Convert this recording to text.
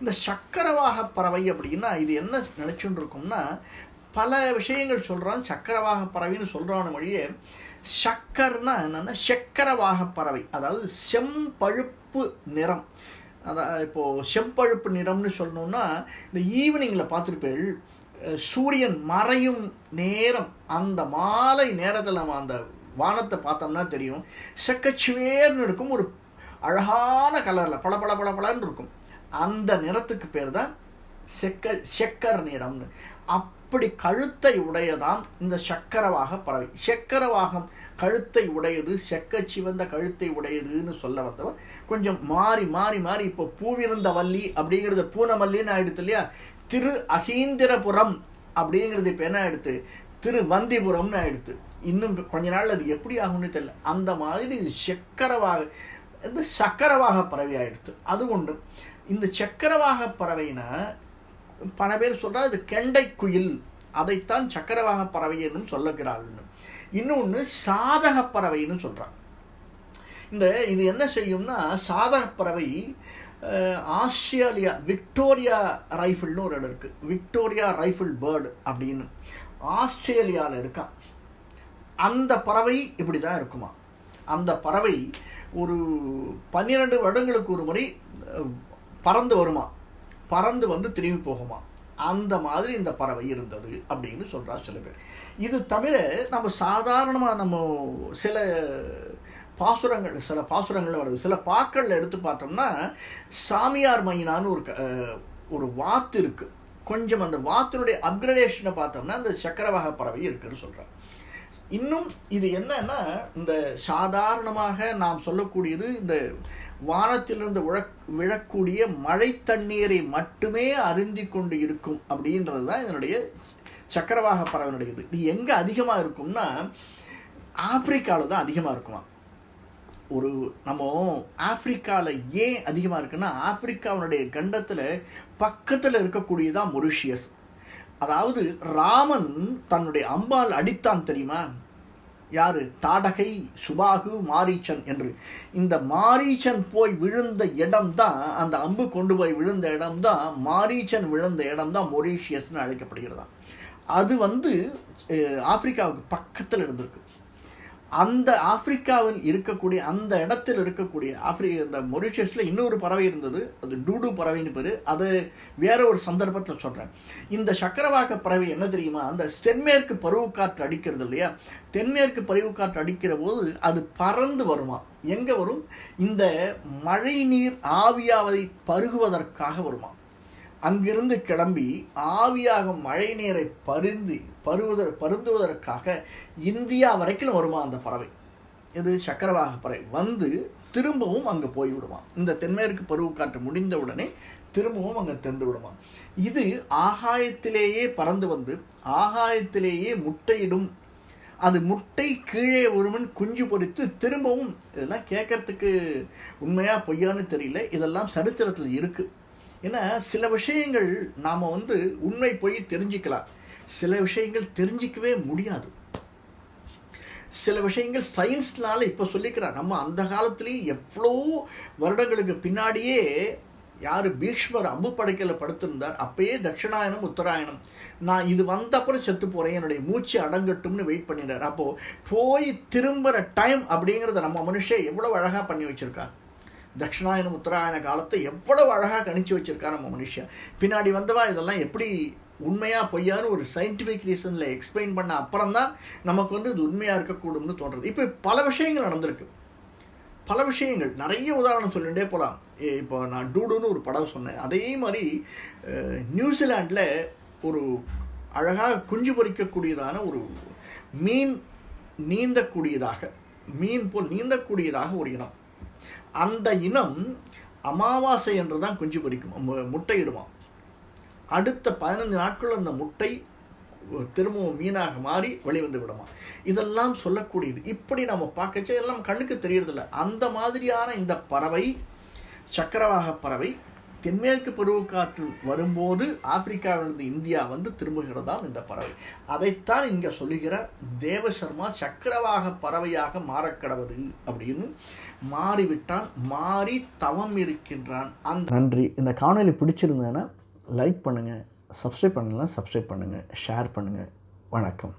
இந்த சக்கரவாக பறவை அப்படின்னா இது என்ன நினச்சுன்னு இருக்கும்னா பல விஷயங்கள் சொல்கிறான் சக்கரவாக பறவைன்னு சொல்கிறான மொழியே சக்கர்னா என்னென்னா சக்கரவாக பறவை அதாவது செம்பழுப்பு நிறம். அதான் இப்போது செம்பழுப்பு நிறம்னு சொல்லணும்னா இந்த ஈவினிங்கில் பார்த்துருப்பேள் சூரியன் மறையும் நேரம் அந்த மாலை நேரத்தில் நம்ம அந்த வானத்தை பார்த்தோம்னா தெரியும். செக்கச்சுவேர்னு இருக்கும் ஒரு அழகான கலரில் பல பல பல பலன்னு இருக்கும். அந்த நிறத்துக்கு பேர் தான் செக்க செக்கர் நிறம்னு. அப்படி கழுத்தை உடையதான் இந்த சக்கரவாக பறவை சக்கரவாகம் கழுத்தை உடையது செக்க சிவந்த கழுத்தை உடையதுன்னு சொல்ல வந்தவர். கொஞ்சம் மாறி மாறி மாறி இப்போ பூவிருந்த வள்ளி அப்படிங்கிறது பூனமல்லின்னு ஆயிடுத்து இல்லையா? திரு அகீந்திரபுரம் அப்படிங்கிறது இப்போ என்ன ஆயிடுத்து? திரு வந்திபுரம்னு ஆயிடுத்து. இன்னும் கொஞ்ச நாள் அது எப்படி ஆகும்னு தெரியல. அந்த மாதிரி சக்கரவாக இந்த சக்கரவாக பறவை ஆயிடுத்து. அது ஒன்று இந்த சக்கரவாக பறவைனா பல பேர் சொல்கிறார் இது கெண்டை குயில். அதைத்தான் சக்கரவாக பறவை என்னும் சொல்லுகிறாள்னு இன்னொன்று சாதக பறவைன்னு சொல்கிறாங்க இந்த இது என்ன செய்யும்னா சாதக பறவை ஆஸ்திரேலியா விக்டோரியா ரைஃபிள்னு ஒரு இடம் இருக்குது விக்டோரியா ரைஃபிள் பேர்டு அப்படின்னு. ஆஸ்திரேலியாவில் இருக்கான் அந்த பறவை இப்படி தான் இருக்குமா? அந்த பறவை ஒரு பன்னிரெண்டு வருடங்களுக்கு ஒரு முறை பறந்து வருமா? பறந்து வந்து திரும்பி போகுமா? அந்த மாதிரி இந்த பறவை இருந்தது அப்படின்னு சொல்றா சில பேர். இது தவிர நம்ம சாதாரணமாக நம்ம சில பாசுரங்கள் சில பாசுரங்கள் வருது. சில பாக்களில் எடுத்து பார்த்தோம்னா சாமியார் மைனான்னு ஒரு க- ஒரு வாத்து இருக்குது கொஞ்சம் அந்த வாத்தினுடைய அப்கிரடேஷனை பார்த்தோம்னா அந்த சக்கரவாக பறவை இருக்குன்னு சொல்றாங்க இன்னும் இது என்னன்னா இந்த சாதாரணமாக நாம் சொல்லக்கூடியது இந்த வானத்திலிருந்து விழக் விழக்கூடிய மழை தண்ணீரை மட்டுமே அருந்தி கொண்டு இருக்கும் அப்படின்றது தான் இதனுடைய சக்கரவாக பறவையினுடைய இது இது எங்கே அதிகமாக இருக்கும்னா ஆப்பிரிக்காவில் தான் அதிகமாக இருக்குமா ஒரு நம்ம ஆப்பிரிக்காவில் ஏன் அதிகமாக இருக்குன்னா ஆப்பிரிக்காவினுடைய கண்டத்தில் பக்கத்தில் இருக்கக்கூடியதான் மொரிஷியஸ். அதாவது ராமன் தன்னுடைய அம்பால் அடித்தான் தெரியுமா? யாரு? தாடகை சுபாகு மாரீச்சன் என்று. இந்த மாரீச்சன் போய் விழுந்த இடம் தான் அந்த அம்பு கொண்டு போய் விழுந்த இடம் தான் மாரீச்சன் விழுந்த இடம் தான் மொரீஷியஸ்னு அழைக்கப்படுகிறதா. அது வந்து ஆப்பிரிக்காவுக்கு பக்கத்தில் இருந்திருக்கு. அந்த ஆப்பிரிக்காவில் இருக்கக்கூடிய அந்த இடத்தில் இருக்கக்கூடிய ஆப்ரி இந்த மொரிஷியஸில் இன்னொரு பறவை இருந்தது. அது டூடு பறவைன்னு பேர். அது வேற ஒரு சந்தர்ப்பத்தில் சொல்கிறேன் இந்த சக்கரவாக்க பறவை என்ன தெரியுமா? அந்த தென்மேற்கு பருவக்காற்று அடிக்கிறது இல்லையா? தென்மேற்கு பருவக்காற்று அடிக்கிற போது அது பறந்து வருமா? எங்கே வரும்? இந்த மழை நீர் ஆவியாவை பருகுவதற்காக வருமா? அங்கிருந்து கிளம்பி ஆவியாகும் மழை நீரை பருந்தி பருவத பருந்துவதற்காக இந்தியா வரைக்கும் வருமா அந்த பறவை? இது சக்கரவாக பறவை. வந்து திரும்பவும் அங்கே போய் விடுவான் இந்த தென்மேற்கு பருவக்காற்று முடிந்த உடனே திரும்பவும் அங்கே திறந்து விடுவான் இது ஆகாயத்திலேயே பறந்து வந்து ஆகாயத்திலேயே முட்டையிடும். அது முட்டை கீழே ஒருவன் குஞ்சு பொரித்து திரும்பவும் இதெல்லாம் கேட்கறதுக்கு உண்மையாக பொய்யான்னு தெரியல. இதெல்லாம் சரித்திரத்தில் இருக்குது ஏன்னா சில விஷயங்கள் நாம் வந்து உண்மை போய் தெரிஞ்சுக்கலாம். சில விஷயங்கள் தெரிஞ்சிக்கவே முடியாது. சில விஷயங்கள் சயின்ஸ்னால இப்போ சொல்லிக்கிறார் நம்ம அந்த காலத்துலேயும் எவ்வளோ வருடங்களுக்கு பின்னாடியே யார் பீஷ்மர் அம்பு படைக்கல படுத்திருந்தார். அப்பயே தட்சிணாயனம் உத்தராயணம். நான் இது வந்த அப்புறம் செத்து போகிறேன் என்னுடைய மூச்சு அடங்கட்டும்னு வெயிட் பண்ணிடுறார். அப்போது போய் திரும்புகிற டைம் அப்படிங்கிறத நம்ம மனுஷன் எவ்வளோ அழகாக பண்ணி வச்சுருக்கா? தட்சிணாயன உத்தராயண காலத்தை எவ்வளவு அழகாக கணிச்சு வச்சிருக்கா நம்ம மனுஷன். பின்னாடி வந்தவா இதெல்லாம் எப்படி உண்மையாக பொய்யான்னு ஒரு சயின்டிஃபிக் ரீசனில் எக்ஸ்பிளைன் பண்ண அப்புறம் தான் நமக்கு வந்து இது உண்மையாக இருக்கக்கூடும்னு தோன்றது. இப்போ பல விஷயங்கள் நடந்திருக்கு. பல விஷயங்கள். நிறைய உதாரணம் சொல்லிகிட்டே போகலாம் இப்போ நான் டூடுன்னு ஒரு படம் சொன்னேன். அதே மாதிரி நியூசிலாண்டில் ஒரு அழகாக குஞ்சு பொரிக்கக்கூடியதான ஒரு மீன் நீந்தக்கூடியதாக மீன் போல் நீந்தக்கூடியதாக ஒரு இனம். அந்த இனம் அமாவாசை என்று தான் குஞ்சு பொறிக்கும் மு- முட்டையிடுமாம் அடுத்த பதினஞ்சு நாட்கள் அந்த முட்டை திரும்பவும் மீனாக மாறி வெளிவந்து விடுமா. இதெல்லாம் சொல்லக்கூடியது. இப்படி நம்ம பார்க்கச்சே எல்லாம் கண்ணுக்கு தெரியறதில்ல. அந்த மாதிரியான இந்த பறவை சக்கரவாக பறவை தென்மேற்கு பருவக்காற்று வரும்போது ஆப்பிரிக்காவிலிருந்து இந்தியா வந்து திரும்புகிறதாம் இந்த பறவை. அதைத்தான் இங்கே சொல்லுகிற தேவசர்மா சக்கரவாக பறவையாக மாறக்கடவது அப்படின்னு மாறிவிட்டான் மாறி தவம் இருக்கின்றான். அந்த நன்றி. இந்த காணொலி பிடிச்சிருந்தேன்னா லைக் பண்ணுங்கள் சப்ஸ்கிரைப் பண்ணலாம் சப்ஸ்கிரைப் பண்ணுங்கள் ஷேர் பண்ணுங்கள் வணக்கம்.